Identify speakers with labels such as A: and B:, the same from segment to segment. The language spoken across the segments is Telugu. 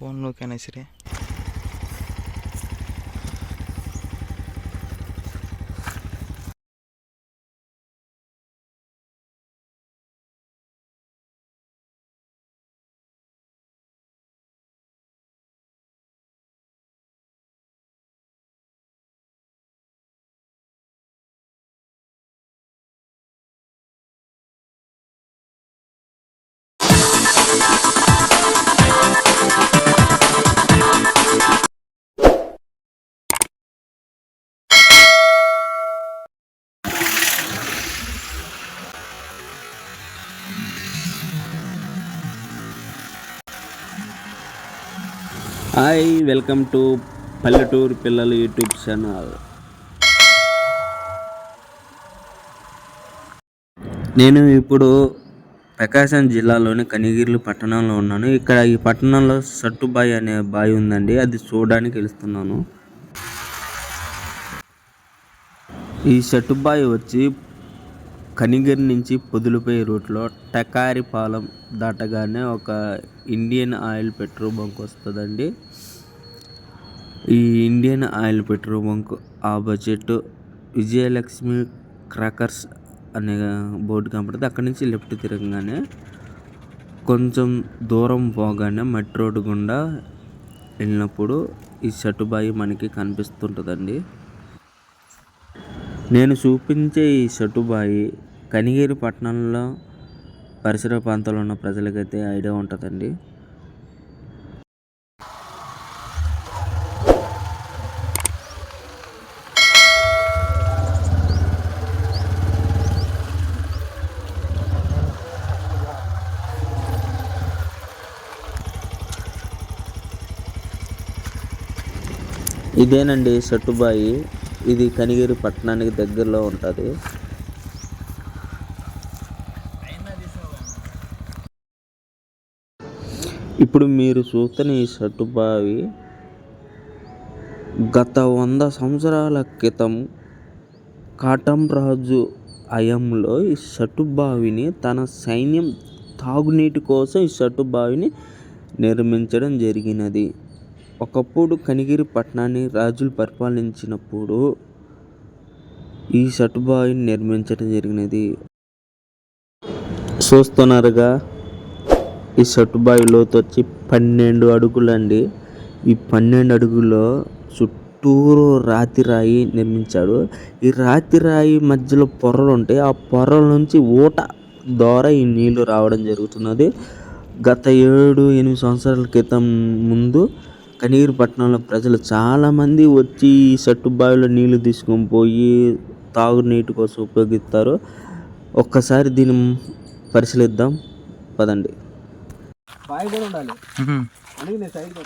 A: કોણનું કે નહીં
B: హాయ్ వెల్కమ్ టు పల్లెటూరు పిల్లలు యూట్యూబ్ ఛానల్. నేను ఇప్పుడు ప్రకాశం జిల్లాలోని కనిగిర్లు పట్టణంలో ఉన్నాను. ఇక్కడ ఈ పట్టణంలో సట్టుబాయి అనే బావి ఉందండి. అది చూడడానికి వెళ్తున్నాను. ఈ సట్టుబాయి వచ్చి కనిగిరి నుంచి పొదులుపై రూట్లో టకారిపాలెం దాటగానే ఒక ఇండియన్ ఆయిల్ పెట్రోల్ బంక్ వస్తుందండి. ఈ ఇండియన్ ఆయిల్ పెట్రోల్ బంక్ ఆ బడ్జెట్ విజయలక్ష్మి క్రాకర్స్ అనే బోర్డు కనపడుతుంది. అక్కడ నుంచి లెఫ్ట్ తిరగగానే కొంచెం దూరం పోగానే మట్టి రోడ్డు గుండా వెళ్ళినప్పుడు ఈ షటుబాయి మనకి కనిపిస్తుంటుందండి. నేను చూపించే ఈ షటుబాయి కనిగిరి పట్టణంలో పరిసర ప్రాంతాల్లో ఉన్న ప్రజలకైతే ఐడియా ఉంటుందండి. ఇదేనండి సట్టుబాయి ఇది కనిగిరి పట్టణానికి దగ్గరలో ఉంటుంది. ఇప్పుడు మీరు చూస్తున్న ఈ సట్టుబావి గత వంద సంవత్సరాల క్రితం కాటం రాజు అయంలో ఈ సట్టుబావిని తన సైన్యం తాగునీటి కోసం ఈ సట్టుబావిని నిర్మించడం జరిగినది. ఒకప్పుడు కనిగిరి పట్టణాన్ని రాజులు పరిపాలించినప్పుడు ఈ సట్టుబావిని నిర్మించడం జరిగినది. చూస్తున్నారుగా ఈ సట్టుబావి లోతు వచ్చి పన్నెండు అడుగులండి. ఈ పన్నెండు అడుగులో చుట్టూరు రాతి రాయి నిర్మించాడు. ఈ రాతి రాయి మధ్యలో పొరలు ఉంటాయి ఆ పొరల నుంచి ఊట ద్వారా ఈ నీళ్ళు రావడం జరుగుతున్నది. గత ఏడు ఎనిమిది సంవత్సరాల క్రితం ముందు కనీరు పట్టణంలో ప్రజలు చాలామంది వచ్చి ఈ సట్టుబావిలో నీళ్ళు తీసుకొని పోయి తాగునీటి కోసం ఉపయోగిస్తారు. ఒక్కసారి దీన్ని పరిశీలిద్దాం. పదండి.
C: బావి కూడా ఉండాలి. అందుకే నేను సైడ్కి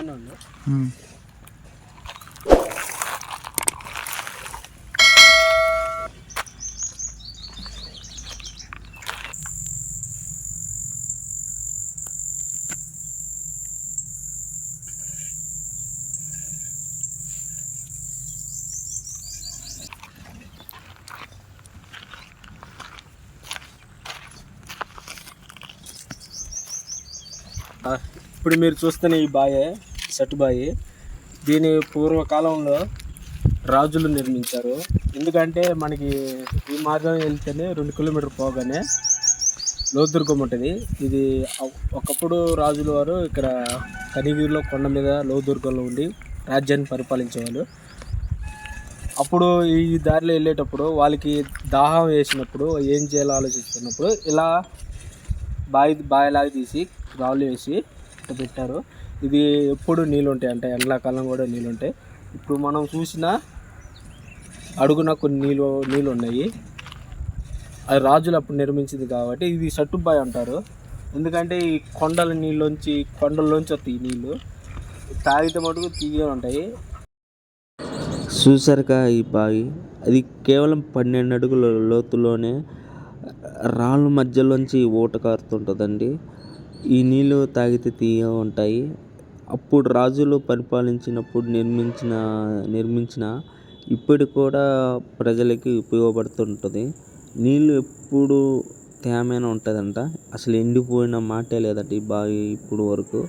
C: నువ్వు ఉండు
A: మ్మ్.
C: ఆ, ఇప్పుడు మీరు చూస్తున్న ఈ బాయే సటుబాయి బాయి దీని పూర్వకాలంలో రాజులు నిర్మించారు. ఎందుకంటే మనకి ఈ మార్గం వెళ్తేనే రెండు కిలోమీటర్ పోగానే లోతుర్గం ఉంటుంది. ఇది ఒకప్పుడు రాజుల వారు ఇక్కడ కనిగిరిలో కొండ మీద లోదుర్గంలో ఉండి రాజ్యాన్ని పరిపాలించేవాళ్ళు. అప్పుడు ఈ దారిలో వెళ్ళేటప్పుడు వాళ్ళకి దాహం వేసినప్పుడు ఏం చేయాలో ఆలోచిస్తున్నప్పుడు ఇలా బావి బావిలాగా తీసి రాళ్ళు వేసి ఇట్లా పెట్టారు. ఇది ఎప్పుడు నీళ్ళు ఉంటాయి అంటే ఎండాకాలం కూడా నీళ్ళు ఉంటాయి ఇప్పుడు మనం చూసిన అడుగున కొన్ని నీళ్ళు నీళ్ళు ఉన్నాయి అది రాజులు అప్పుడు నిర్మించింది కాబట్టి ఇది సట్టుబాయి అంటారు. ఎందుకంటే ఈ కొండల నీళ్ళలోంచి కొండల్లోంచి వస్తాయి నీళ్ళు. తాగితే మటుకు తీయగా ఉంటాయి.
B: చూసారుగా ఈ బావి? అది కేవలం పన్నెండు అడుగుల లోతులోనే రాళ్ళ మధ్యలోంచి ఊట కారుతుంటుందండి. ఈ నీళ్ళు తాగితే తీయగా ఉంటాయి. అప్పుడు రాజులు పరిపాలించినప్పుడు నిర్మించిన నిర్మించిన ఇప్పటి కూడా ప్రజలకి ఉపయోగపడుతుంటుంది. నీళ్ళు ఎప్పుడు తేమైన ఉంటుందంట? అసలు ఎండిపోయిన మాటే లేదంట ఈ బావి ఇప్పుడు వరకు.